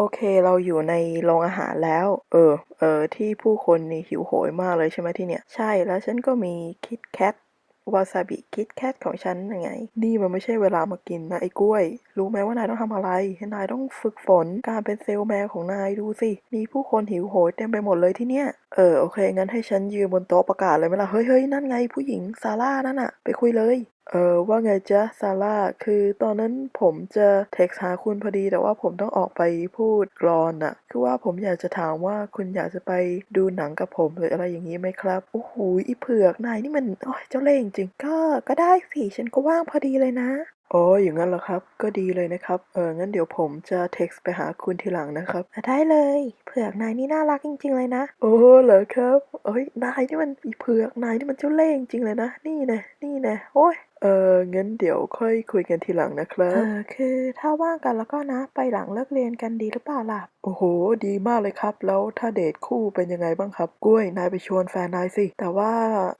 โอเค เราอยู่ในโรงอาหารแล้ว เออ เออ ที่ผู้คนนี่หิวโหยมากเลยใช่ไหมที่เนี่ย ใช่ แล้วฉันก็มีคิดแคทวาซาบิคิดแคทของฉันยังไง นี่มันไม่ใช่เวลามากินนะไอ้กล้วย รู้ไหมว่านายต้องทำอะไร นายต้องฝึกฝนการเป็นเซลแมนของนายดูสิ มีผู้คนหิวโหยเต็มไปหมดเลยที่เนี่ย เออโอเค งั้นให้ฉันยืนบนโต๊ะประกาศเลยไหมล่ะ เฮ้ยเฮ้ยนั่นไงผู้หญิงซาร่านั่นอะไปคุยเลย เออว่าไงจ๊ะซาร่าคือตอนนั้นผมจะเท็กซ์หาคุณพอดีแต่ว่าผมต้องออกไปพูดกรอนน่ะคือว่าผมอยากจะถามว่าคุณอยากจะไปดูหนังกับผมหรืออะไรอย่างนี้ไหมครับโอ้โหอีเผือกนายนี่มันโอ้ยเจ้าเล่ห์จริงๆก็ก็ได้สิฉันก็ว่างพอดีเลยนะอ๋ออย่างนั้นเหรอครับ ก็ดีเลยนะครับ เออ งั้นเดี๋ยวผมจะเท็กซ์ไปหาคุณทีหลังนะครับ ได้เลย เผือกนายนี่น่ารักจริง ๆ เลยนะ โอ้เหรอครับ เอ้ย นายนี่มันอีเผือก นายนี่มันเจ้าเล่ห์จริงๆเลยนะ นี่นะ นี่นะ โอ้ย เอองั้นเดี๋ยวค่อยคุยกันทีหลังนะครัเอบ อคือถ้าว่างกันแล้วก็นะ ไปหลังเลิกเรียนกันดีหรือเปล่าล่ะ โอ้โห ดีมากเลยครับ แล้วถ้าเดทคู่เป็นยังไงบ้างครับกล้วยนายไปชวนแฟนนายสิ แต่ว่า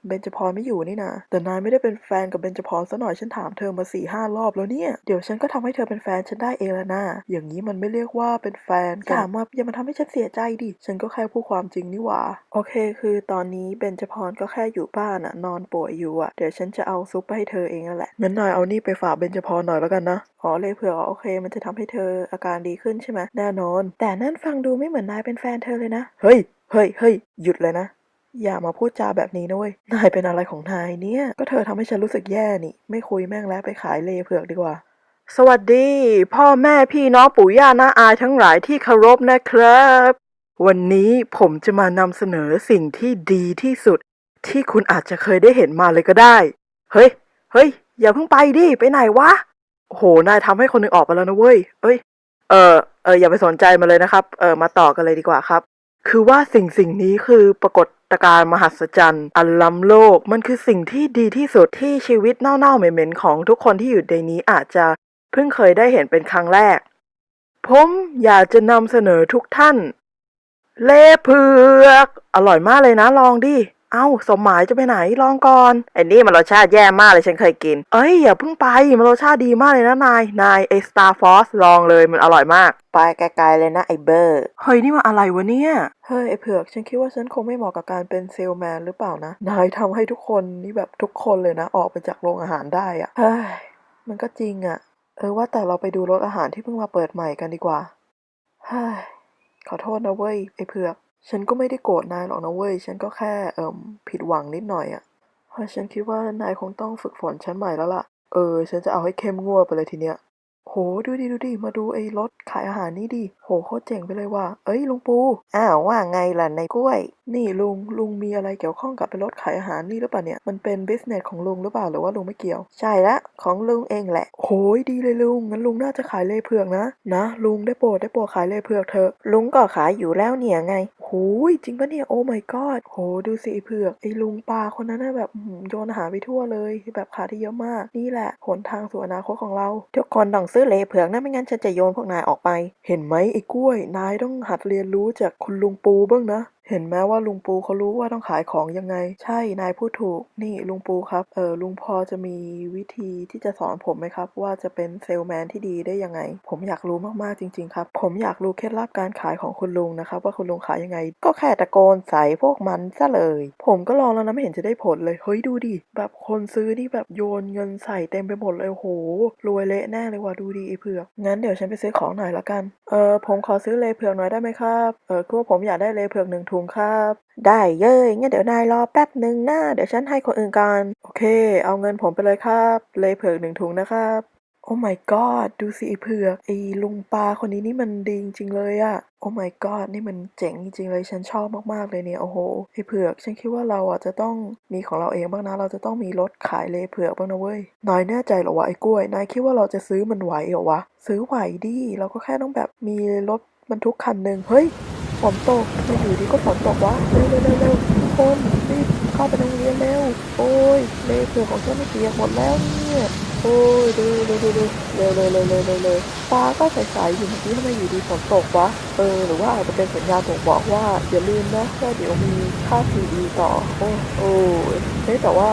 เบนจพรไม่อยู่นี่นะแต่นายไม่ได้เป็นแฟนกับเบนจพรซะหน่อยฉันถามเธอมาสี่ห้ารอบแล้วเนี่ยเดี๋ยวฉันก็ทำให้เธอเป็นแฟนฉันได้เองแล้วนะอย่างนี้มันไม่เรียกว่าเป็นแฟนกัน ถามว่าอย่ามาทำให้ฉันเสียใจดิ ฉันก็แค่พูดความจริงนี่หว่า โอเค คือตอนนี้เบนจพรก็แค่อยู่บ้านอะนอนป่วยอยู่อะเดี๋ยวฉันจะเอาซุปไปให้เธอเองนั่นแหละงั้นนายเอานี่ไปฝากเบนจพรหน่อยแล้วกันนะอ๋อเลยเผื่อโอเค มันจะทำให้เธออาการดีขึ้นใช่ไหมแน่นอน แต่นั่นฟังดูไม่เหมือนนายเป็นแฟนเธอเลยนะ เฮ้ยเฮ้ยเฮ้ยหยุดเลยนะ อย่ามาพูดจาแบบนี้นะเว้ย นายเป็นอะไรของนายเนี่ย ก็เธอทำให้ฉันรู้สึกแย่นี่ ไม่คุยแม่งแล้วไปขายเลเผือกดีกว่าสวัสดี พ่อแม่พี่น้องปู่ย่าน้าอายทั้งหลายที่เคารพนะครับ วันนี้ผมจะมานำเสนอสิ่งที่ดีที่สุด ที่คุณอาจจะเคยได้เห็นมาเลยก็ได้ เฮ้ย เฮ้ย อย่าเพิ่งไปดิ ไปไหนวะ โอ้โห นายทำให้คนหนึ่งออกไปแล้วนะเว้ย เอ้ย เออเอออย่าไปสนใจมาเลยนะครับ เออมาต่อกันเลยดีกว่าครับ คือว่าสิ่งสิ่งนี้คือปรากฏการณ์มหัศจรรย์ อันล้ำโลก มันคือสิ่งที่ดีที่สุดที่ชีวิตเน่าๆเหม็นๆของทุกคนที่อยู่ในนี้อาจจะเพิ่งเคยได้เห็นเป็นครั้งแรก ผมอยากจะนำเสนอทุกท่าน เล่เผือก อร่อยมากเลยนะลองดิ เอ้าสมหมายจะไปไหนลองก่อนไอ้นี่มันรสชาติแย่มากเลยฉันเคยกิน เอ้ยอย่าเพิ่งไปมันรสชาติดีมากเลยนะนายนายไอสตาร์ฟอสลองเลยมันอร่อยมากไปไกลๆเลยนะไอเบอร์เฮ้ยนี่มันอะไรวะเนี่ยเฮ้ยไอเผือกฉันคิดว่าฉันคงไม่เหมาะกับการเป็นเซลแมนหรือเปล่านะนายทำให้ทุกคนนี่แบบทุกคนเลยนะ ออกไปจากโรงอาหารได้อะเฮ้ยมันก็จริงอะเออว่าแต่เราไปดูรถอาหารที่เพิ่งมาเปิดใหม่กันดีกว่าเฮ้ยขอโทษนะเว้ยไอเผือก ฉันก็ไม่ได้โกรธนายหรอกนะเว้ย ฉันก็แค่เอ่มผิดหวังนิดหน่อยอะเพราะฉันคิดว่านายคงต้องฝึกฝนฉันใหม่แล้วล่ะ เออ ฉันจะเอาให้เข้มงวดไปเลยทีเนี้ย โหดูดิดูดิมาดูไอ้รถขายอาหารนี่ดิโหโคตรเจ๋งไปเลยว่ะเอ้ยลุงปูอ้าวว่าไงล่ะในกล้วย นี่ลุงลุงมีอะไรเกี่ยวข้องกับเป็นรถขายอาหารนี่หรือเปล่าเนี่ยมันเป็นบิสเนสของลุงหรือเปล่าหรือว่าลุงไม่เกี่ยว ใช่ละของลุงเองแหละโหยดีเลยลุงงั้นลุงน่าจะขายเลเผือกนะนะลุงได้โปรดได้โปรดขายเลเผือกเถอะลุงก็ขายอยู่แล้วเนี่ยไงโหยจริงปะเนี่ยโอ้ my god โหดูสิไอ้เผือกไอ้ลุงปลาคนนั้นน่ะแบบโยนอาหารไปทั่วเลยแบบขายได้เยอะมากนี่แหละหนทางสู่อนาคตของเราทุกคนต้องซื้อเลเผือกนะไม่งั้นฉันจะโยนพวกนายออกไป เห็นไหมไอ้กล้วย นายต้องหัดเรียนรู้จากคุณลุงปูบ้างนะ เห็นไหมว่าลุงปูเขารู้ว่าต้องขายของยังไง ใช่ นายพูดถูก นี่ลุงปูครับ เออลุงพอจะมีวิธีที่จะสอนผมไหมครับ ว่าจะเป็นเซลแมนที่ดีได้ยังไง ผมอยากรู้มากๆจริง ๆ ครับ ผมอยากรู้เคล็ดลับการขายของคุณลุงนะครับ ว่าคุณลุงขายยังไง ก็แค่ตะโกนใส่พวกมันซะเลย ผมก็ลองแล้วนะไม่เห็นจะได้ผลเลย เฮ้ยดูดิ แบบคนซื้อนี่แบบโยนเงินใส่เต็มไปหมดเลยโห รวยเละแน่เลยว่ะดูดิไอ้เผือก งั้นเดี๋ยวฉันไปซื้อของหน่อยละกัน เออผมขอซื้อเลเผือกหน่อยได้ไหมครับ เออคือว่าผมอยากได้เลเผือกหนึ่งถุงครับ ได้เย้ยงั้นเดี๋ยวนายรอแป๊บหนึ่งนะเดี๋ยวฉันให้คนอื่นก่อน โอเค เอาเงินผมไปเลยครับ เลเผือกหนึ่งถุงนะครับ โอ้ my god ดูสิไอเผือกไอ้ลุงปลาคนนี้นี่มันดีจริงๆเลยอะโอ้ my god นี่มันเจ๋งจริงๆเลยฉันชอบมากๆเลยเนี่ยโอ้โหไอ้เผือก ฉันคิดว่าเราอะจะต้องมีของเราเองบ้างนะ เราจะต้องมีรถขายเลเผือกบ้างนะเว้ยนายแน่ใจเหรอวะไอ้กล้วยนายคิดว่าเราจะซื้อมันไหวเหรอวะซื้อไหวดิเราก็แค่ต้องแบบมีรถบรรทุกคันหนึ่งเฮ้ย ฝนตกมาอยู่ดีก็ฝนตกวะเร็วเร็วเร็วทุกคนรีบเข้าไปโรงเรียนเร็วโอ้ยเลเผือของฉันไม่เปียกหมดแล้วเนี่ยโอ้ยเร็วเร็วเร็วเร็วเร็วเร็วเร็วเร็วเร็วฟ้าก็ใสๆอยู่เมื่อกี้ทำไมอยู่ดีฝนตกวะเออหรือว่าอาจจะเป็นสัญญาณบ่งบอกว่าอย่าลืมนะว่าเดี๋ยวมีค่า PE ต่อโอ้โอ้ยแต่ว่า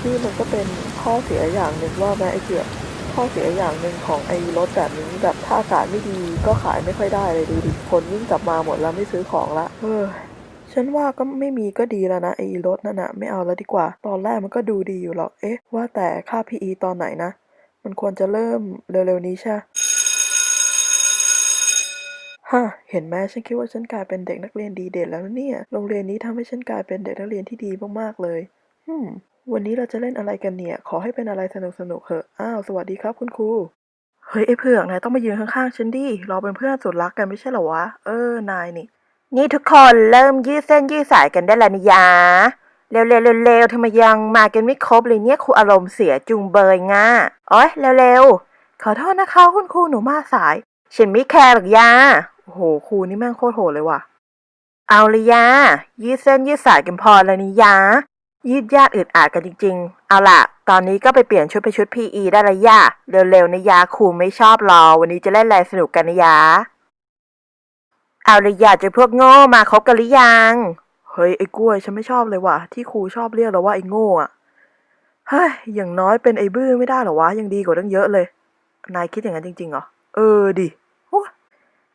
ที่มันก็เป็นข้อเสียอย่างหนึ่งว่าแม่ไอ้เกือก ข้อเสียอย่างหนึ่งของไอ้รถแบบนี้แบบถ้าอากาศไม่ดีก็ขายไม่ค่อยได้เลยดูดิคนวิ่งกลับมาหมดแล้วไม่ซื้อของละเออฉันว่าก็ไม่มีก็ดีแล้วนะไอ้รถนั่นนะไม่เอาแล้วดีกว่า ตอนแรกมันก็ดูดีอยู่หรอกเอ๊ะ ว่าแต่ค่า PE ตอนไหนนะ มันควรจะเริ่มเร็วๆนี้ใช่ฮะเห็นไหมฉันคิดว่าฉันกลายเป็นเด็กนักเรียนดีเด่นแล้วเนี่ย โรงเรียนนี้ทำให้ฉันกลายเป็นเด็กนักเรียนที่ดีมากๆเลย อืม วันนี้เราจะเล่นอะไรกันเนี่ย ขอให้เป็นอะไรสนุกๆเถอะ อ้าว สวัสดีครับคุณครู เฮ้ยไอ้เผือกนายต้องมายืนข้างๆฉันดิ เราเป็นเพื่อนสุดรักกันไม่ใช่เหรอวะ เออ นายนี่ นี่ทุกคนเริ่มยืดเส้นยืดสายกันได้แล้วนะยะเร็วๆเร็วๆทำไมยังมากันไม่ครบเลยเนี่ยครูอารมณ์เสียจุงเบยง่าโอ๊ยเร็วๆ ขอโทษนะคะคุณครูหนูมาสาย ฉันไม่แคร์หรอกยา โอ้โหครูนี่แม่งโคตรโหดเลยว่ะ เอาเลยยายืดเส้นยืดสายกันพอแล้วนี่ยา ยืดยาดอึดอัดกันจริงๆ เอาล่ะ ตอนนี้ก็ไปเปลี่ยนชุดไปชุด PE ได้ละยาเร็วๆนะยาครูไม่ชอบรอ วันนี้จะเล่นอะไรสนุกกันนะยา เอาเลยยาจะพวกโง่มาคบกันหรือยัง เฮ้ยไอ้กล้วยฉันไม่ชอบเลยว่ะ ที่ครูชอบเรียกเราว่าไอ้โง่อะเฮ้ย อย่างน้อยเป็นไอ้บื้อไม่ได้หรอวะ ยังดีกว่าตั้งเยอะเลย นายคิดอย่างนั้นจริงๆเหรอ เออดิ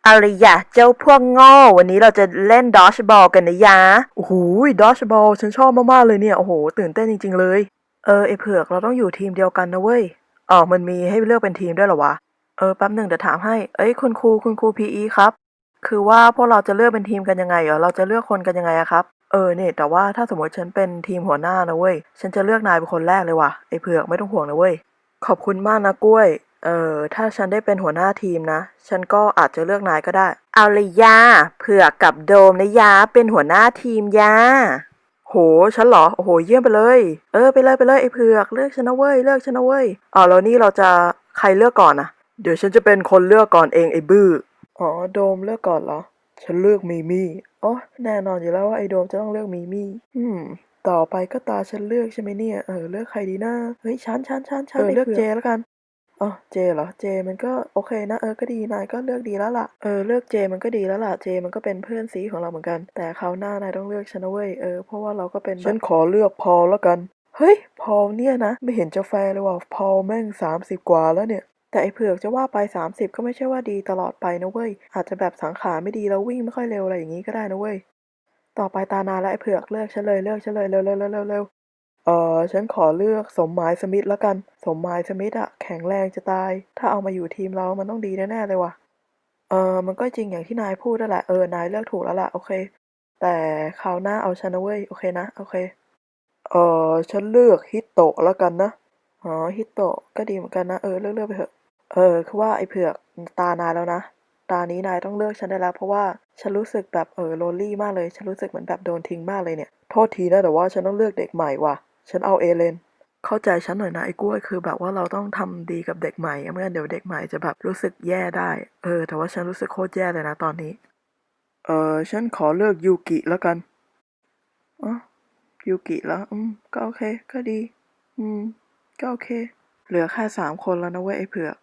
อ้เอาเลยยาเจ้าพวกโง่วันนี้เราจะเล่นดอชบอลกันนะยาโอ้โหดอชบอลฉันชอบมาก ๆ เลยเนี่ย โอ้โห ตื่นเต้นจริง ๆ เลย เออไอเผือกเราต้องอยู่ทีมเดียวกันนะเว้ยอ๋อมันมีให้เลือกเป็นทีมด้วยเหรอวะ เออแป๊บหนึ่งเดี๋ยวถามให้ เอ้ยคุณครูคุณครูพีอีครับ คือว่าพวกเราจะเลือกเป็นทีมกันยังไงเหรอเราจะเลือกคนกันยังไงอะครับ เออเนี่ยแต่ว่าถ้าสมมติฉันเป็นทีมหัวหน้านะเว้ย ฉันจะเลือกนายเป็นคนแรกเลยว่ะไอเผือกไม่ต้องห่วงนะเว้ย ขอบคุณมากนะกล้วย เออ ถ้าฉันได้เป็นหัวหน้าทีมนะ ฉันก็อาจจะเลือกนายก็ได้ เอาเลยยาเผือกกับโดมนะยาเป็นหัวหน้าทีมยาโห ฉันเหรอ โอ้โห เยี่ยมไปเลย เออ ไปเลยไปเลยไอ้เผือก เลือกฉันนะเว้ย เลือกฉันนะเว้ยอ๋อแล้วนี่เราจะใครเลือกก่อนนะเดี๋ยวฉันจะเป็นคนเลือกก่อนเองไอ้บื้อ อ๋อ โดมเลือกก่อนเหรอ ฉันเลือกมีมี่ อ๋อ แน่นอนอยู่แล้วว่าไอ้โดมจะต้องเลือกมีมี่ อืม ต่อไปก็ตาฉันเลือกใช่ไหมเนี่ย เออ เลือกใครดีนะเฮ้ย ฉันฉันฉันฉันเออเลือกไอ้เผืเจอกแล้วกัน อ๋อเจเหรอเจมันก็โอเคนะเออก็ดีนายก็เลือกดีแล้วล่ะเออเลือกเจมันก็ดีแล้วล่ะเจมันก็เป็นเพื่อนซีของเราเหมือนกัน แต่คราวหน้านายต้องเลือกฉันนะเว้ยเออเพราะว่าเราก็เป็นฉันขอเลือกพอลแล้วกันเฮ้ยพอลเนี่ยนะไม่เห็นจะแฟร์เลยว่ะพอลแม่งสามสิบกว่าแล้วเนี่ยแต่ไอ้เผือกจะว่าไป 30 ก็ไม่ใช่ว่าดีตลอดไปนะเว้ย อาจจะแบบสังขารไม่ดีแล้ววิ่งไม่ค่อยเร็วอะไรอย่างนี้ก็ได้นะเว้ย ต่อไปตานาและไอ้เผือกเลือกฉันเลยเลือกฉันเลยเร็วเร็วเร็วเร็ว เออฉันขอเลือกสมหมายสมิธแล้วกัน สมหมายสมิธอะแข็งแรงจะตาย ถ้าเอามาอยู่ทีมเรามันต้องดีแน่ๆเลยว่ะ เออมันก็จริงอย่างที่นายพูดนั่นแหละ เออนายเลือกถูกแล้วล่ะ โอเค แต่คราวหน้าเอาฉันนะเว้ย โอเคนะ โอเค เออฉันเลือกฮิตโตะแล้วกันนะ อ๋อ ฮิตโตะก็ดีเหมือนกันนะ เออ เลือกเลือกไปเถอะ เออ คือว่าไอ้เผือกตานายแล้วนะ ตานี้นายต้องเลือกฉันได้แล้ว เพราะว่าฉันรู้สึกแบบเออโลลี่มากเลย ฉันรู้สึกเหมือนแบบโดนทิ้งมากเลยเนี่ย โทษทีนะแต่ว่าฉันต้องเลือกเด็กใหม่ว่ะ ฉันเอาเอเลน เข้าใจฉันหน่อยนะไอ้กล้วยคือแบบว่าเราต้องทำดีกับเด็กใหม่ไม่งั้นเดี๋ยวเด็กใหม่จะแบบรู้สึกแย่ได้ เออ แต่ว่าฉันรู้สึกโคตรแย่เลยนะตอนนี้ เออฉันขอเลือกยูกิแล้วกันอ๋อยูกิแล้ว อืม ก็โอเค ก็ดี อืม ก็โอเค เหลือแค่สามคนแล้วนะเว้ยไอ้เผือก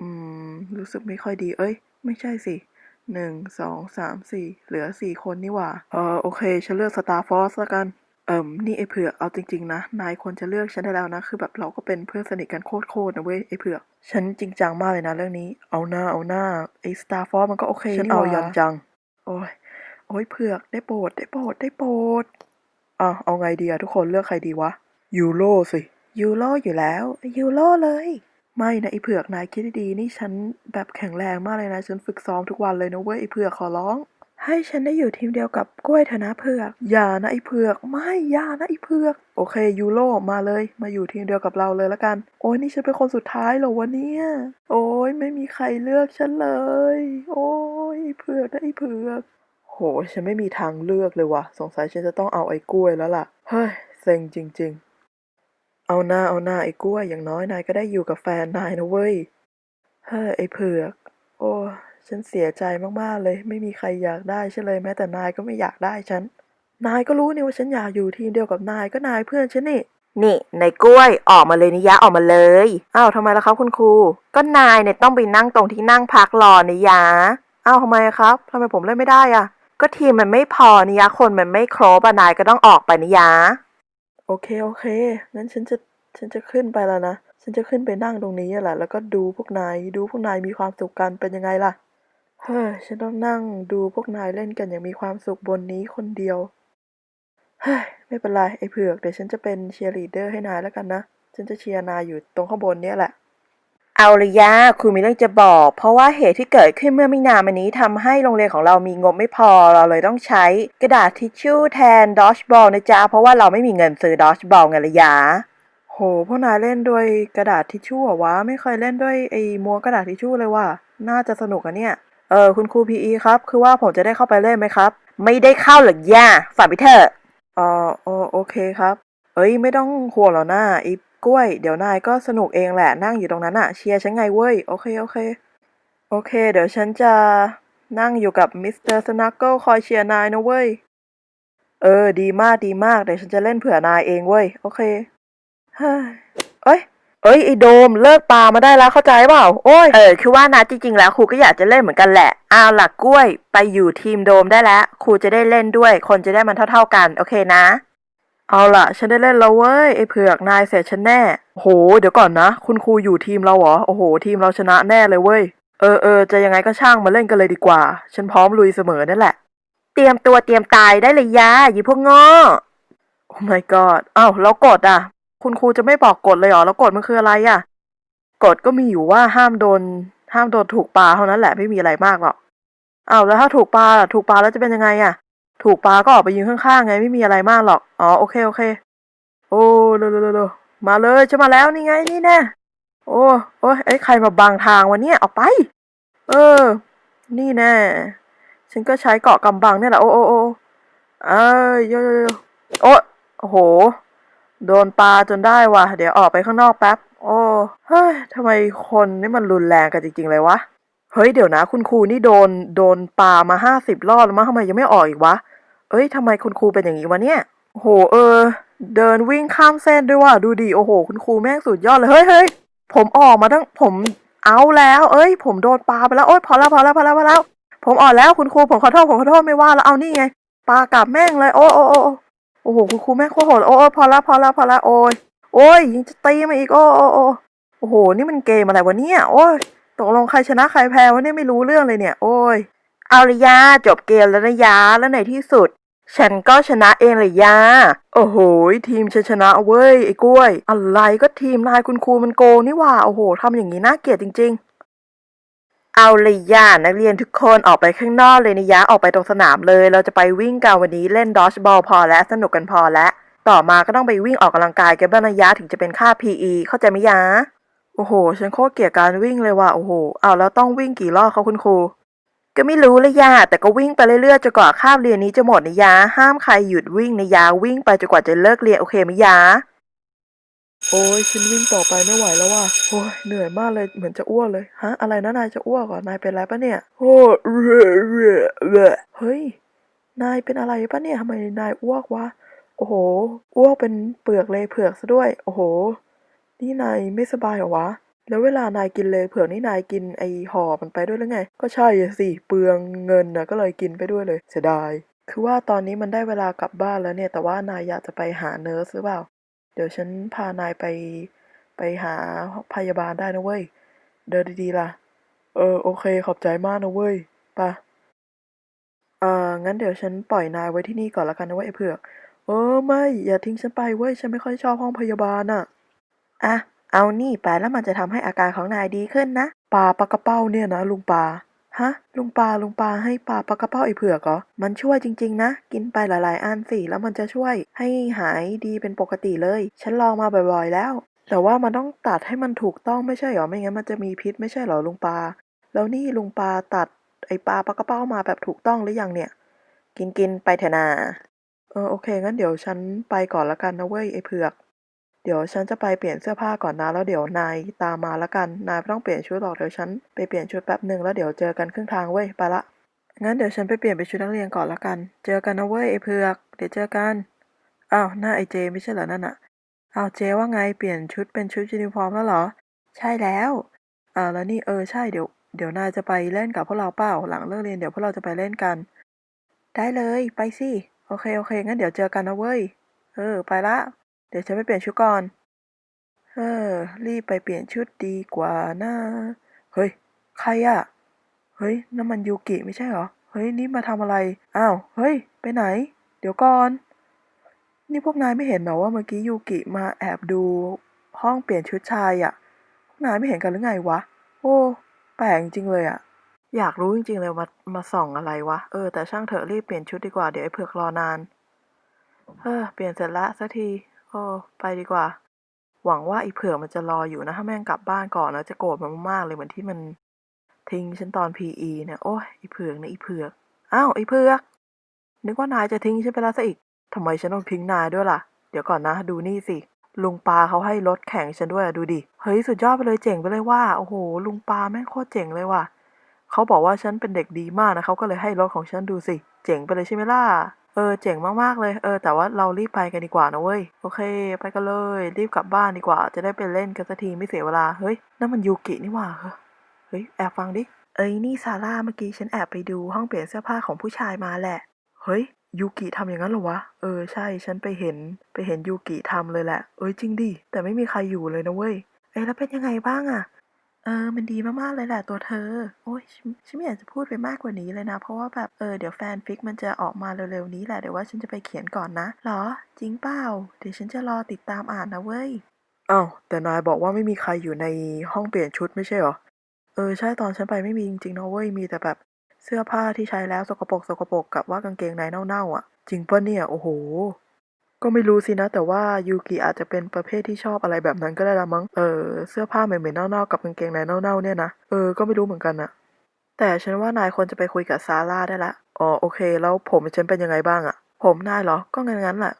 อืม รู้สึกไม่ค่อยดี เอ้ย ไม่ใช่สิหนึ่งสองสามสี่เหลือสี่คนนี่หว่า เออโอเค ฉันเลือกสตาร์ฟอสแล้วกัน เอิ่มนี่ไอ้เผือกเอาจริงๆนะนายควรจะเลือกฉันได้แล้วนะคือแบบเราก็เป็นเพื่อนสนิทกันโคตรๆนะเว้ยไอ้เผือกฉันจริงจังมากเลยนะเรื่องนี้ เอาหน้าเอาหน้าไอ้สตาร์ฟอร์สมันก็โอเคฉันเอายันจัง โอ้ยโอ้ยเผือกได้โปรดได้โปรดได้โปรดอะเอาไงดีอะทุกคนเลือกใครดีวะยูโรสิยูโรอยู่แล้วยูโรเลย ไม่นะไอเผือกนายคิดดีๆนี่ฉันแบบแข็งแรงมากเลยนะฉันฝึกซ้อมทุกวันเลยนะเว้ยไอเผือกขอร้อง ให้ฉันได้อยู่ทีมเดียวกับกล้วยเถอะนะเผือก อย่านะไอเผือก ไม่อย่านะไอเผือก โอเคยูโรมาเลย มาอยู่ทีมเดียวกับเราเลยละกัน โอ้ยนี่ฉันเป็นคนสุดท้ายเหรอวะเนี่ย โอ้ยไม่มีใครเลือกฉันเลย โอ้ยไอเผือกนะไอเผือก โห ฉันไม่มีทางเลือกเลยว่ะ สงสัยฉันจะต้องเอาไอ้กล้วยแล้วล่ะ เฮ้ยเซ็งจริง ๆ เอาหน้าเอาหน้าไอ้กล้วยอย่างน้อยนายก็ได้อยู่กับแฟนนายนะเว้ย เฮ้ยไอ้เผือก โอ้ ฉันเสียใจมากๆเลย ไม่มีใครอยากได้ฉันเลยแม้แต่นายก็ไม่อยากได้ฉัน นายก็รู้นี่ว่าฉันอยากอยู่ทีมเดียวกับนายก็นายเพื่อนฉันนี่ นี่นายกล้วยออกมาเลยนิยะออกมาเลยอ้าวทำไมล่ะครับคุณครู ก็นายเนี่ยต้องไปนั่งตรงที่นั่งพักรอนิยะอ้าวทำไมครับทำไมผมเล่นไม่ได้อะก็ทีมมันไม่พอนิยะคนมันไม่ครบอะนายก็ต้องออกไปนิยะโอเคโอเคงั้นฉันจะฉันจะขึ้นไปแล้วนะ ฉันจะขึ้นไปนั่งตรงนี้แหละ แล้วก็ดูพวกนาย ดูพวกนายมีความสุขกันเป็นยังไงล่ะ เฮ้ยฉันต้องนั่งดูพวกนายเล่นกันอย่างมีความสุขบนนี้คนเดียว เฮ้ย ไม่เป็นไร ไอ้เผือก เดี๋ยวฉันจะเป็นเชียร์ลีดเดอร์ให้นายแล้วกันนะ ฉันจะเชียร์นายอยู่ตรงข้างบนเนี้ยแหละ เอาเลยยาครูมีเรื่องจะบอก เพราะว่าเหตุที่เกิดขึ้นเมื่อไม่นานมานี้ทำให้โรงเรียนของเรามีงบไม่พอเราเลยต้องใช้กระดาษทิชชู่แทนดอชบอลนะจ๊ะเพราะว่าเราไม่มีเงินซื้อดอชบอลไงละยาโห พวกนายเล่นด้วยกระดาษทิชชู่เหรอวะ ไม่เคยเล่นด้วยไอ้ม้วนกระดาษทิชชู่เลยว่ะ น่าจะสนุกอะเนี่ย เออคุณครูพีอีครับ คือว่าผมจะได้เข้าไปเล่นไหมครับ ไม่ได้เข้าหรอกย่าฝันไปเถอะอ๋อโอโอเคครับ เอ้ยไม่ต้องห่วงหรอกนะไอ้กล้วย เดี๋ยวนายก็สนุกเองแหละนั่งอยู่ตรงนั้นอะเชียร์ฉันไงเว้ย โอเคโอเค โอเค เดี๋ยวฉันจะนั่งอยู่กับมิสเตอร์สนักเกิลคอยเชียร์นายนะเว้ย เออ ดีมากดีมาก เดี๋ยวฉันจะเล่นเผื่อนายเองเว้ย โอเค เฮ้ยเอ้ย เอ้ยไอ้โดมเลิกปามาได้แล้วเข้าใจเปล่าโอ้ยเออคือว่านะจริงๆแล้วครูก็อยากจะเล่นเหมือนกันแหละเอาหลักกล้วย ไปอยู่ทีมโดมได้แล้วครูจะได้เล่นด้วย คนจะได้มันเท่า ๆกันโอเคนะ เอาล่ะ ฉันได้เล่นแล้วเว้ยไอ้เผือกนายเสร็จฉันแน่โห เดี๋ยวก่อนนะ คุณครูอยู่ทีมเราเหรอโอ้โห ทีมเราชนะแน่เลยเว้ยเออเออจะยังไงก็ช่างมาเล่นกันเลยดีกว่า ฉันพร้อมลุยเสมอนั่นแหละ เตรียมตัวเตรียมตายได้เลยยาอย่าพวกโง่โอ้ my god อ้าวแล้วกฎอะ คุณครูจะไม่บอกกฎเลยเหรอ แล้วกฎมันคืออะไรอะ กฎก็มีอยู่ว่าห้ามโดน ห้ามโดนถูกปลาเท่านั้นแหละไม่มีอะไรมากหรอกอ้าวแล้วถ้าถูกปลาล่ะถูกปลาแล้วจะเป็นยังไงอะ ถูกปลาก็ออกไปยืนข้างๆไงไม่มีอะไรมากหรอก อ๋อโอเคโอเค โอ้เร็วเร็วมาเลยจะมาแล้วนี่ไงนี่แน่โอ้โอ้ไอ้ใครมาบังทางวะเนี่ยออกไป เออ นี่แน่ฉันก็ใช้เกาะกำบังเนี่ยแหละโอ้โอ้โอ้เอ้ยโยโยโยโอ้โอ้โห โดนปลาจนได้ว่ะ เดี๋ยวออกไปข้างนอกแป๊บ โอ้เฮ้ยทำไมคนนี่มันรุนแรงกันจริง ๆ เลยวะ เฮ้ย เดี๋ยวนะ คุณครูนี่โดนโดนปลามาห้าสิบรอบแล้วมั้งทำไมยังไม่ออกอีกวะ เอ้ยทำไมคุณครูเป็นอย่างนี้วะเนี่ยโอ้โหเออ เดินวิ่งข้ามเส้นด้วยว่ะดูดิโอ้โห คุณครูแม่งสุดยอดเลยเฮ้ยเฮ้ยผมออกมาตั้งผมเอาแล้ว เอ้ย ผมโดนปลาไปแล้วโอ้ยพอแล้วพอแล้วพอแล้วพอแล้ว ผมออกแล้วคุณครูผมขอโทษผมขอโทษไม่ว่าแล้วเอานี่ไงปลากลับแม่งเลย โอ้โอ้โอ้ อ้โอ้โหคุณครูแม่โคตรโหดโอ้พอล้วพอล้วพอล้วโอ้ยโอ้ยยังจะตีมาอีกโอ้โอ้โอ้โอ้โห นี่มันเกมอะไรวะเนี่ยโอ้ยตกลงใครชนะใครแพ้วะเนี่ยไม่รู้เรื่องเลยเนี่ย โอ้ยเอาเลยยาจบเกมแล้วนะยาแล้วในที่สุด ฉันก็ชนะเองเลยยาโอ้โห ทีมฉันชนะเว้ยไอ้กล้วย อะไรก็ทีมนายคุณครูมันโกงนี่ว่าโอ้โหทำอย่างนี้น่าเกลียดจริง ๆ เอาเลยย่านักเรียนทุกคนออกไปข้างนอกเลยนะยะออกไปตรงสนามเลย เราจะไปวิ่งกันวันนี้เล่นดอชบอลพอแล้วสนุกกันพอแล้ว ต่อมาก็ต้องไปวิ่งออกกำลังกายกันบ้างนะยะถึงจะเป็นค่า PE เข้าใจไหมยะโอ้โห ฉันโคตรเกลียดการวิ่งเลยว่ะโอ้โหเอาแล้วต้องวิ่งกี่รอบคะคุณครูก็ไม่รู้เลยยาแต่ก็วิ่งไปเรื่อยๆจนกว่าคาบเรียนนี้จะหมดนะยะห้ามใครหยุดวิ่งนะยะวิ่งไปจนกว่าจะเลิกเรียนโอเคไหมยะ โอ้ยฉันวิ่งต่อไปไม่ไหวแล้วว่ะโอ้ยเหนื่อยมากเลยเหมือนจะอ้วกเลย ฮะ อะไรนะนายจะอ้วกเหรอนายเป็นอะไรปะเนี่ยโอ้เร่เร่เร่เฮ้ย นายเป็นอะไรปะเนี่ยทำไมนายอ้วกวะ โอ้โห อ้วกเป็นเปลือกเลยเผือกซะด้วย โอ้โห นี่นายไม่สบายเหรอวะ แล้วเวลานายกินเลยเผือกนี่นายกินไอห่อมันไปด้วยหรือไง ก็ใช่สิ เปลืองเงินนะก็เลยกินไปด้วยเลย เสียดาย คือว่าตอนนี้มันได้เวลากลับบ้านแล้วเนี่ย แต่ว่านายอยากจะไปหาเนิร์สหรือเปล่า ดี๋ยวฉันพานายไปไปหาพยาบาลได้นะเว้ย เดินดีๆล่ะ เออ โอเค ขอบใจมากนะเว้ยปะเอองั้นเดี๋ยวฉันปล่อยนายไว้ที่นี่ก่อนละกันนะเว้ยไอ้เผือก เออ ไม่ อย่าทิ้งฉันไปเว้ย ฉันไม่ค่อยชอบห้องพยาบาลน่ะ อะ เอานี่ไปแล้วมันจะทำให้อาการของนายดีขึ้นนะ ปลาปลากระเป้าเนี่ยนะลุงปลา ฮะ ลุงปลาลุงปลาให้ปลาปลากระเป้าไอ้เผือกเหรอ มันช่วยจริง ๆ นะ กินไปหลาย ๆ อันสิ แล้วมันจะช่วยให้หายดีเป็นปกติเลย ฉันลองมาบ่อยๆแล้ว แต่ว่ามันต้องตัดให้มันถูกต้องไม่ใช่เหรอ ไม่งั้นมันจะมีพิษไม่ใช่เหรอลุงปลา แล้วนี่ลุงปลาตัดไอ้ปลาปลากระเป้ามาแบบถูกต้องหรือยังเนี่ย กินกินๆไปเถอะนาเออโอเคงั้นเดี๋ยวฉันไปก่อนละกันนะเว้ยไอ้เผือก ดี๋ยวฉันจะไปเปลี่ยนเสื้อผ้าก่อนนะแล้วเดี๋ยวนายตามมาละกัน นายไม่ต้องเปลี่ยนชุดหรอกเดี๋ยวฉันไปเปลี่ยนชุดแป๊บหนึ่งแล้วเดี๋ยวเจอกันครึ่งทางเว้ยไปละ งั้นเดี๋ยวฉันไปเปลี่ยนเป็นชุดนักเรียนก่อนละกัน เจอกันนะเว้ยไอ้เผือก เดี๋ยวเจอกัน อ้าวหน้าไอ้เจไม่ใช่เหรอนั่นอะอ้าวเจว่าไงเปลี่ยนชุดเป็นชุดยูนิฟอร์มแล้วเหรอ ใช่แล้วอ้าแล้วนี่เออใช่เดี๋ยวเดี๋ยวนายจะไปเล่นกับพวกเราเปล่าหลังเลิกเรียนเดี๋ยวพวกเราจะไปเล่นกัน ได้เลยไปสิโอเคโอเคงั้นเดี๋ยวเจอกันนะเว้ยเออ ไปละ เดี๋ยวฉันไปเปลี่ยนชุดก่อน เออ รีบไปเปลี่ยนชุดดีกว่านะ เฮ้ย ใครอะเฮ้ยน้ำมันยูกิไม่ใช่เหรอ เฮ้ย นี่มาทำอะไร อ้าว เฮ้ย ไปไหน เดี๋ยวก่อน นี่พวกนายไม่เห็นเหรอว่าเมื่อกี้ยูกิมาแอบดูห้องเปลี่ยนชุดชายอะพวกนายไม่เห็นกันหรือไงวะ โอ้แปลกจริงเลยอะอยากรู้จริงๆเลยมามาส่องอะไรวะ เออแต่ช่างเถอะรีบเปลี่ยนชุดดีกว่าเดี๋ยวไอ้เผือกรอนาน เออเปลี่ยนเสร็จละสักที โอ้ไปดีกว่า หวังว่าไอ้เผือกมันจะรออยู่นะ ถ้าแม่งกลับบ้านก่อนนะจะโกรธมันมากๆเลยเหมือนที่มันทิ้งฉันตอนพีอีเนี่ยโอ้ยไอ้เผือกนะไอ้เผือกอ้าวไอ้เผือก นึกว่านายจะทิ้งฉันไปแล้วซะอีกทำไมฉันต้องทิ้งนายด้วยล่ะ เดี๋ยวก่อนนะ ดูนี่สิ ลุงปาเขาให้รถแข่งฉันด้วยอะดูดิ เฮ้ยสุดยอดไปเลยเจ๋งไปเลยว่า โอ้โห ลุงปาแม่งโคตรเจ๋งเลยว่ะเขาบอกว่าฉันเป็นเด็กดีมากนะเขาก็เลยให้รถของฉันดูสิ เจ๋งไปเลยใช่ไหมล่ะ เออ เจ๋งมากๆเลย เออ แต่ว่าเรารีบไปกันดีกว่านะเว้ย โอเค ไปกันเลย รีบกลับบ้านดีกว่า จะได้ไปเล่นกันสักทีไม่เสียเวลา เฮ้ย นั่นมันยูกินี่หว่า เฮ้ย แอบฟังดิ เอ้ย นี่ซาร่าเมื่อกี้ฉันแอบไปดูห้องเปลี่ยนเสื้อผ้าของผู้ชายมาแหละ เฮ้ย ยูกิทำอย่างนั้นเหรอวะ เออ ใช่ ฉันไปเห็น ไปเห็นยูกิทำเลยแหละ เอ้ย จริงดิ แต่ไม่มีใครอยู่เลยนะเว้ย เอ้ยแล้วเป็นยังไงบ้างอะ ออมันดีมากๆเลยแหละตัวเธอ โอ้ยฉันฉันไม่อยากจะพูดไปมากกว่านี้เลยนะ เพราะว่าแบบเออเดี๋ยวแฟนฟิกมันจะออกมาเร็วๆนี้แหละเดี๋ยวว่าฉันจะไปเขียนก่อนนะหรอ จริงเปล่า เดี๋ยวฉันจะรอติดตามอ่านนะเว้ยอ้าวแต่นายบอกว่าไม่มีใครอยู่ในห้องเปลี่ยนชุดไม่ใช่เหรอ เออใช่ตอนฉันไปไม่มีจริงๆนะเว้ยมีแต่แบบเสื้อผ้าที่ใช้แล้วสกปรกสกปรกกับว่ากางเกงในเน่าๆอะ จริงปะเนี่ยโอ้โห ก็ไม่รู้สินะ แต่ว่ายูกิอาจจะเป็นประเภทที่ชอบอะไรแบบนั้นก็ได้ละมั้ง เออ เสื้อผ้าเหม็นๆเน่าๆกับกางเกงในเน่าๆเนี่ยนะ เออ ก็ไม่รู้เหมือนกันนะแต่ฉันว่านายควรจะไปคุยกับซาร่าได้ละ อ๋อ โอเค แล้วผมฉันเป็นยังไงบ้างอะผมนายเหรอ ก็งั้นๆแหละ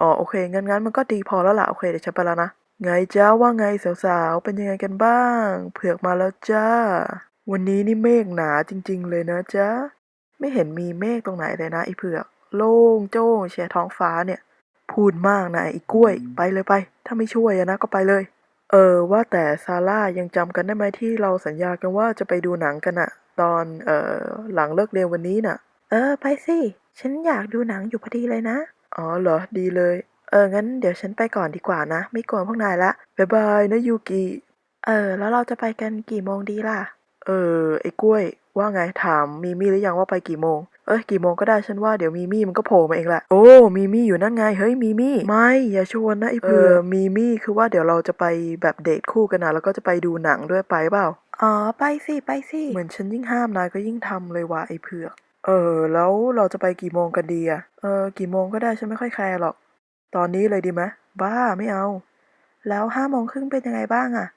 อ๋อ โอเคงั้นงั้นมันก็ดีพอแล้วล่ะ โอเค เดี๋ยวฉันไปแล้วนะ ไงจ้าว่าไงสาวๆ เป็นยังไงกันบ้าง เผือกมาแล้วจ้า วันนี้นี่เมฆหนาจริง ๆ เลยนะจ๊ะไม่เห็นมีเมฆตรงไหนเลยนะไอ้เผือก โล่งโจ้งเชียท้องฟ้าเนี่ย พูดมากนะไอ้กล้วย ไปเลยไป ถ้าไม่ช่วยอะนะก็ไปเลย เออว่าแต่ซาร่ายังจำกันได้ไหมที่เราสัญญากันว่าจะไปดูหนังกันอะตอนเอ่อหลังเลิกเรียนวันนี้น่ะ เออ ไปสิ ฉันอยากดูหนังอยู่พอดีเลยนะ อ๋อเหรอดีเลย เอองั้นเดี๋ยวฉันไปก่อนดีกว่านะ ไม่กวนพวกนายละบ๊ายบายนะยูกิ เออ แล้วเราจะไปกันกี่โมงดีล่ะ เออ ไอ้กล้วย ว่าไงถามมีมี่หรือยังว่าไปกี่โมง เอ้ยกี่โมงก็ได้ฉันว่าเดี๋ยวมีมี่มันก็โผล่มาเองแหละ โอ้ มีมี่อยู่นั่นไง เฮ้ยมีมี่ไม่อย่าชวนนะไอ้เผือมีมี่คือว่าเดี๋ยวเราจะไปแบบเดทคู่กันนะแล้วก็จะไปดูหนังด้วยไปเปล่า อ๋อไปสิไปสิ เหมือนฉันยิ่งห้ามนายก็ยิ่งทำเลยว่ะไอ้เผือก เออ แล้วเราจะไปกี่โมงกันดีอะเออกี่โมงก็ได้ฉันไม่ค่อยแคร์หรอก ตอนนี้เลยดีไหมบ้าไม่เอา แล้วห้าโมงครึ่งเป็นยังไงบ้างอะ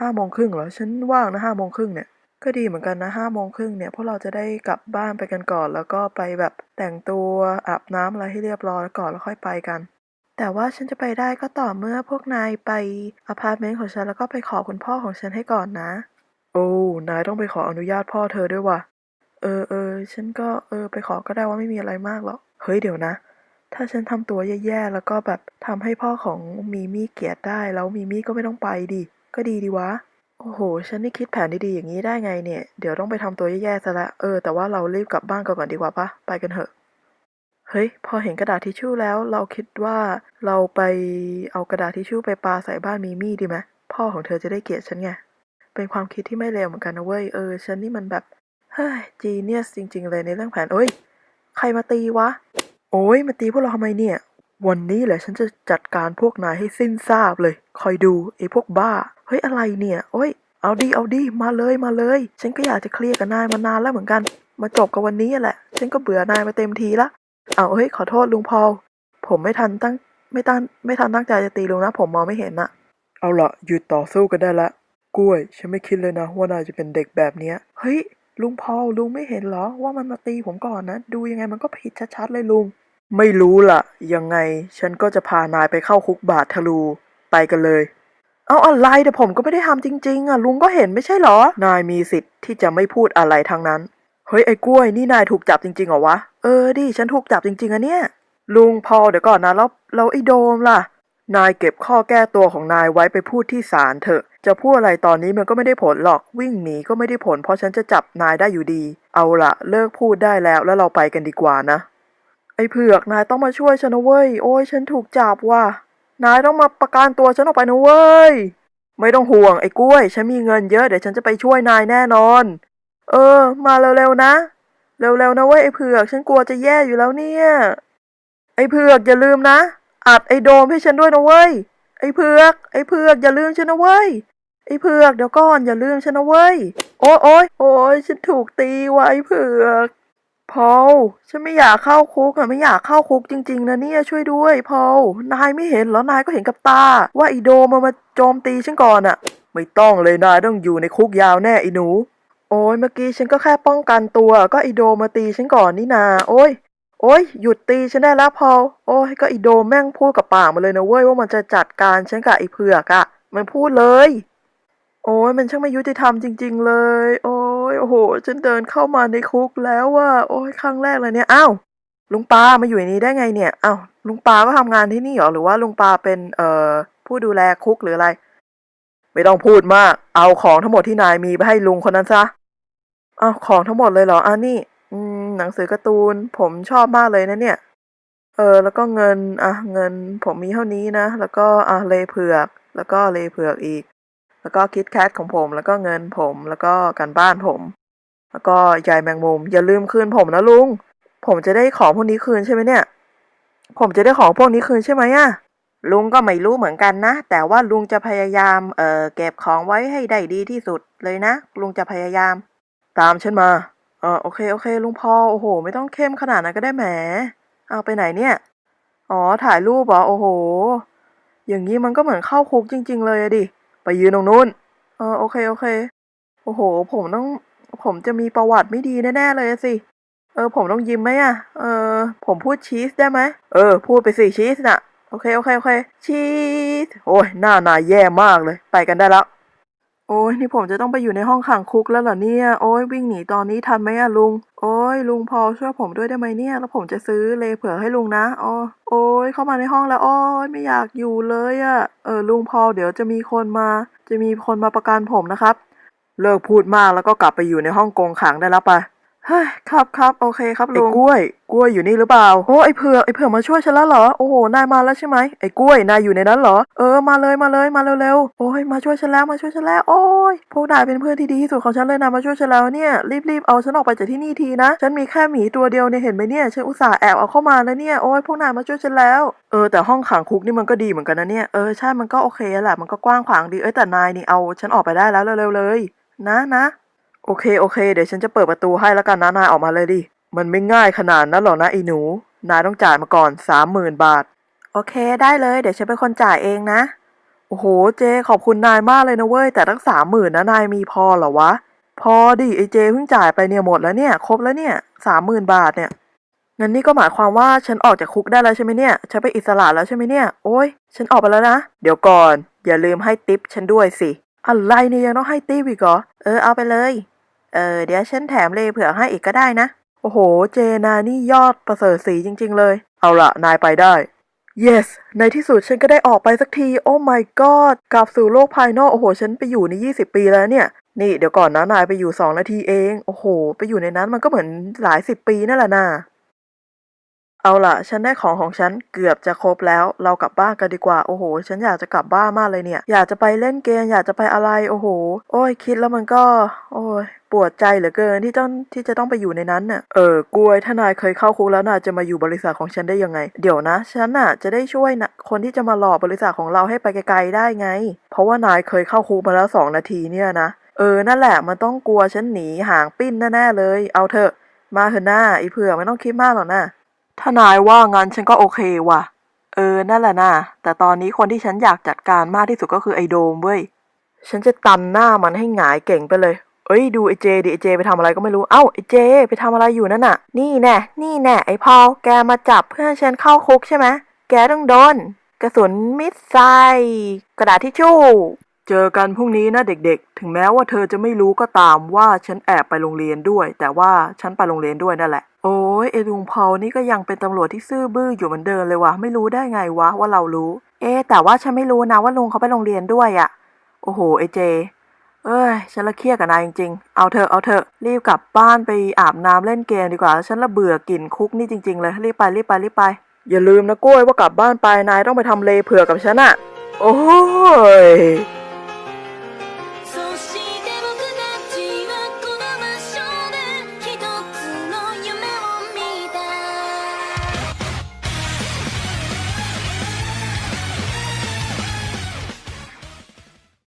ห้าโมงครึ่งเหรอฉันว่างนะห้าโมงครึ่งเนี่ย ก็ดีเหมือนกันนะห้าโมงครึ่งเนี่ย พวกเราจะได้กลับบ้านไปกันก่อน แล้วก็ไปแบบแต่งตัวอาบน้ำอะไรให้เรียบร้อยก่อนแล้วค่อยไปกัน แต่ว่าฉันจะไปได้ก็ต่อเมื่อพวกนายไปอพาร์ตเมนต์ของฉันแล้วก็ไปขอคุณพ่อของฉันให้ก่อนนะ โอ้นายต้องไปขออนุญาตพ่อเธอด้วยว่ะเออเออฉันก็เออไปขอก็ได้ว่าไม่มีอะไรมากหรอกเฮ้ยเดี๋ยวนะ ถ้าฉันทำตัวแย่ๆแล้วก็แบบทำให้พ่อของมีมี่เกลียดได้ แล้วมีมี่ก็ไม่ต้องไปดิก็ดีดีวะ โอ้โห ฉันนี่คิดแผนดีๆอย่างนี้ได้ไงเนี่ย เดี๋ยวต้องไปทำตัวแย่ๆซะละ เออ แต่ว่าเรารีบกลับบ้านก่อนก่อนดีกว่าปะไปกันเถอะ เฮ้ย พอเห็นกระดาษทิชชู่แล้ว เราคิดว่าเราไปเอากระดาษทิชชู่ไปปาใส่บ้านมีมี่ดีไหมพ่อของเธอจะได้เกลียดฉันไง เป็นความคิดที่ไม่เลวเหมือนกันนะเว้ย เออ ฉันนี่มันแบบ เฮ้ย จีเนียสจริง ๆ เลยในเรื่องแผน เอ้ย ใครมาตีวะ โอ้ยมาตีพวกเราทำไมเนี่ย วันนี้แหละฉันจะจัดการพวกนายให้สิ้นซากเลย คอยดูไอ้พวกบ้า เฮ้ยอะไรเนี่ย โอ้ย เอาดีเอาดีมาเลยมาเลย ฉันก็อยากจะเคลียร์กับนายมานานแล้วเหมือนกัน มาจบกับวันนี้แหละ ฉันก็เบื่อนายมาเต็มทีละ เอาเฮ้ยขอโทษลุงพอลผมไม่ทันตั้งไม่ตั้งไม่ทันตั้งใจจะตีลุงนะ ผมมองไม่เห็นนะเอาละหยุดต่อสู้กันได้ละ กล้วย ฉันไม่คิดเลยนะว่านายจะเป็นเด็กแบบเนี้ย เฮ้ยลุงพอลลุงไม่เห็นเหรอว่ามันมาตีผมก่อนนะ ดูยังไงมันก็ผิดชัดๆเลยลุง ไม่รู้ล่ะ ยังไง ฉันก็จะพานายไปเข้าคุกบาททะลู ไปกันเลย เอาอะไรแต่ผมก็ไม่ได้ทำจริง ๆ อะ ลุงก็เห็นไม่ใช่เหรอ นายมีสิทธิ์ที่จะไม่พูดอะไรทั้งนั้น เฮ้ยไอ้กล้วยนี่นายถูกจับจริงๆเหรอวะ เออดิฉันถูกจับจริงๆอะเนี่ย ลุงพอเดี๋ยวก่อนนะแล้วแล้วไอ้โดมล่ะ นายเก็บข้อแก้ตัวของนายไว้ไปพูดที่ศาลเถอะ จะพูดอะไรตอนนี้มันก็ไม่ได้ผลหรอก วิ่งหนีก็ไม่ได้ผล เพราะฉันจะจับนายได้อยู่ดี เอาละเลิกพูดได้แล้วแล้วเราไปกันดีกว่านะ ไอ้เผือกนายต้องมาช่วยฉันนะเว้ย โอ้ยฉันถูกจับว่ะ นายต้องมาประกันตัวฉันออกไปนะเว้ย ไม่ต้องห่วงไอ้กล้วย ฉันมีเงินเยอะเดี๋ยวฉันจะไปช่วยนายแน่นอน เออ มาเร็วๆนะ เร็วๆนะเว้ยไอ้เผือก ฉันกลัวจะแย่อยู่แล้วเนี่ย ไอ้เผือกอย่าลืมนะ อัดไอ้โดมให้ฉันด้วยนะเว้ย ไอ้เผือก ไอ้เผือกอย่าลืมฉันนะเว้ย ไอ้เผือกเดี๋ยวก่อนอย่าลืมฉันนะเว้ย โอ๊ยโอ๊ยโอ๊ยฉันถูกตีว่ะไอ้เผือก พอลฉันไม่อยากเข้าคุกอะไม่อยากเข้าคุกจริง ๆ นะเนี่ยช่วยด้วยพอลนายไม่เห็นเหรอนายก็เห็นกับตา ว่าอีโดมมันมาโจมตีฉันก่อนอะไม่ต้องเลยนายต้องอยู่ในคุกยาวแน่อ้หนู โอ้ยเมื่อกี้ฉันก็แค่ป้องกันตัว ก็อีโดมาตีฉันก่อนนี่นา โอ้ยโอ้ยหยุดตีฉันได้แล้วพอลโอ้ยก็อีโดแม่งพูดกับปากมาเลยนะเว้ยว่ามันจะจัดการฉันกับไอ้เผือกอะมันพูดเลย โอ้ยมันช่างไม่ยุติธรรมจริง ๆ เลย โอ้ โอ้โหฉันเดินเข้ามาในคุกแล้วว่าโอ้ยครั้งแรกเลยเนี่ยอ้าวลุงปามาอยู่ในนี้ได้ไงเนี่ยอ้าวลุงปาก็ทำงานที่นี่เหรอหรือว่าลุงปาเป็นเอ่อผู้ดูแลคุกหรืออะไร ไม่ต้องพูดมากเอาของทั้งหมดที่นายมีไปให้ลุงคนนั้นซะอ้าวของทั้งหมดเลยเหรออ่านี่ อืมหนังสือการ์ตูน ผมชอบมากเลยนะเนี่ย เออ แล้วก็เงินอะเงินผมมีเท่านี้นะแล้วก็อะเลเผือก แล้วก็เลเผือกอีก แล้วก็คิดแคทของผม แล้วก็เงินผม แล้วก็การบ้านผม แล้วก็ใยแมงมุม อย่าลืมคืนผมนะลุง ผมจะได้ของพวกนี้คืนใช่ไหมเนี่ย ผมจะได้ของพวกนี้คืนใช่ไหมอะลุงก็ไม่รู้เหมือนกันนะ แต่ว่าลุงจะพยายาม เอ่อ เก็บของไว้ให้ได้ดีที่สุดเลยนะ ลุงจะพยายาม ตามฉันมา เออโอเค โอเค ลุงพอ โอ้โห ไม่ต้องเข้มขนาดนั้นก็ได้แหม เอาไปไหนเนี่ย อ๋อ ถ่ายรูปเหรอ โอ้โห อย่างนี้มันก็เหมือนเข้าคุกจริง ๆ เลยดิ ไปยืนตรงนู้น เออโอเคโอเค โอ้โห ผมต้อง ผมจะมีประวัติไม่ดีแน่ๆเลยสิ เออ ผมต้องยิ้มไหมอะเออ ผมพูดชีสได้ไหม เออ พูดไปสิชีสน่ะ โอเคโอเคโอเค ชีส โอ้ยหน้านายแย่มากเลย ไปกันได้แล้ว โอ้ยนี่ผมจะต้องไปอยู่ในห้องขังคุกแล้วเหรอเนี่ย โอ้ยวิ่งหนีตอนนี้ทันไหมอะลุง โอ้ยลุงพอช่วยผมด้วยได้ไหมเนี่ย แล้วผมจะซื้อเลเผื่อให้ลุงนะอ๋อโอ้ยเข้ามาในห้องแล้วโอ้ยไม่อยากอยู่เลยอะเออลุงพอเดี๋ยวจะมีคนมา จะมีคนมาประกันผมนะครับ เลิกพูดมากแล้วก็กลับไปอยู่ในห้องกงขังได้แล้วไปะ ฮ้ยครับครับโอเคครับลุงไอ้กล้วย กล้วยอยู่นี่หรือเปล่า โอ้ไอ้เผือกไอ้เผือกมาช่วยฉันแล้วเหรอ โอ้โห นายมาแล้วใช่ไหมไอ้กล้วย นายอยู่ในนั้นเหรอ เออ มาเลยมาเลยมาเร็วๆ โอ้ยมาช่วยฉันแล้วมาช่วยฉันแล้ว โอ้ย พวกนายเป็นเพื่อนที่ดีที่สุดของฉันเลยนะมาช่วยฉันแล้วเนี่ย รีบๆ เอาฉันออกไปจากที่นี่ทีนะ ฉันมีแค่หมีตัวเดียวเนี่ยเห็นไหมเนี่ย ฉันอุตส่าห์แอบเอาเข้ามาแล้วเนี่ย โอ้ยพวกนายมาช่วยฉันแล้ว เออ แต่ห้องขังคุกนี่มันก็ดีเหมือนกันนะเนี่ย เออ ใช่ มันก็โอเคแหละ มันก็กว้างขวางดี เอ้ยแต่นายนี่เอาฉันออกไปได้แล้วเร็วๆเลย นะนะ โอเคโอเค เดี๋ยวฉันจะเปิดประตูให้แล้วกันนะนายออกมาเลยดิ มันไม่ง่ายขนาดนั้นหรอกนะไอ้หนู นายต้องจ่ายมาก่อนสามหมื่นบาท โอเคได้เลย เดี๋ยวฉันเป็นคนจ่ายเองนะ โอ้โหเจ ขอบคุณนายมากเลยนะเว้ย แต่ตั้งสามหมื่นนะนายมีพอเหรอวะ พอดิไอเจเพิ่งจ่ายไปเนี่ยหมดแล้วเนี่ย ครบแล้วเนี่ยสามหมื่นบาทเนี่ยงั้นนี่ก็หมายความว่าฉันออกจากคุกได้แล้วใช่ไหมเนี่ย ฉันไปอิสระแล้วใช่ไหมเนี่ย โอ้ย ฉันออกไปแล้วนะ เดี๋ยวก่อน อย่าลืมให้ติปฉันด้วยสิ อะไรเนี่ยยังต้องให้ติปอีกเหรอ เออเอาไปเลย เออเดี๋ยวฉันแถมเลเผื่อให้อีกก็ได้นะ โอ้โห เจนานี่ยอดประเสริฐสีจริง ๆ เลย เอาละนายไปได้ yes ในที่สุดฉันก็ได้ออกไปสักที โอ้ my god กลับสู่โลกภายนอก โอ้โห ฉันไปอยู่ในยี่สิบปีแล้วเนี่ย นี่เดี๋ยวก่อนนะ นายไปอยู่สองนาทีเอง โอ้โห ไปอยู่ในนั้นมันก็เหมือนหลายสิบปีนั่นแหละนะเอาล่ะ ฉันได้ของของฉันเกือบจะครบแล้ว เรากลับบ้านกันดีกว่า โอ้โห ฉันอยากจะกลับบ้านมากเลยเนี่ย อยากจะไปเล่นเกม อยากจะไปอะไร โอ้โห โอ้ย คิดแล้วมันก็ โอ้ย ปวดใจเหลือเกินที่ต้องที่จะต้องไปอยู่ในนั้นน่ะ เออกลวยถ้านายเคยเข้าคุกแล้วนายจะมาอยู่บริษัทของฉันได้ยังไง เดี๋ยวนะ ฉันน่ะจะได้ช่วยนะคนที่จะมาหลอกบริษัทของเราให้ไปไกลๆได้ไง เพราะว่านายเคยเข้าคุกมาแล้วสองนาทีเนี่ยนะ เออ นั่นแหละ มันต้องกลัวฉันหนีห่างปิ้นแน่ๆเลย เอาเถอะ มาเถอะหน้าไอ้เผื่อไม่ต้องคิดมากหรอกนะถ้านายว่างั้นฉันก็โอเคว่ะ เออ นั่นแหละนะแต่ตอนนี้คนที่ฉันอยากจัดการมากที่สุดก็คือไอโดมเว้ย ฉันจะตันหน้ามันให้หงายเก่งไปเลย เอ้ยดูไอเจดิไอเจไปทำอะไรก็ไม่รู้ เอ้าไอเจ ไปทำอะไรอยู่นั่นน่ะ นี่แน่ นี่แน่ไอ้พอลแกมาจับเพื่อนฉันเข้าคุกใช่ไหมแกต้องโดน กระสุนมิสไซล์กระดาษทิชชู่ เจอกันพรุ่งนี้นะเด็กๆ ถึงแม้ว่าเธอจะไม่รู้ก็ตามว่าฉันแอบไปโรงเรียนด้วย แต่ว่าฉันไปโรงเรียนด้วยนั่นแหละ โอ้ยไอลุงพอลนี่ก็ยังเป็นตำรวจที่ซื่อบื้ออยู่เหมือนเดิมเลยวะไม่รู้ได้ไงวะว่าเรารู้ เอ๊แต่ว่าฉันไม่รู้นะว่าลุงเขาไปโรงเรียนด้วยอะ่ะ โอ้โหไอเจ เอ้ย ฉันละเครียดกับนายจริงๆ เอาเถอะเอาเถอะรีบกลับบ้านไปอาบน้ำเล่นเกมดีกว่า ฉันละเบื่อกลิ่นคุกนี่จริงๆเลย รีบไปรีบไปรีบไป อย่าลืมนะกล้วยว่ากลับบ้านไปนายต้องไปทำเลเผื่อกับฉันอะโอ้ย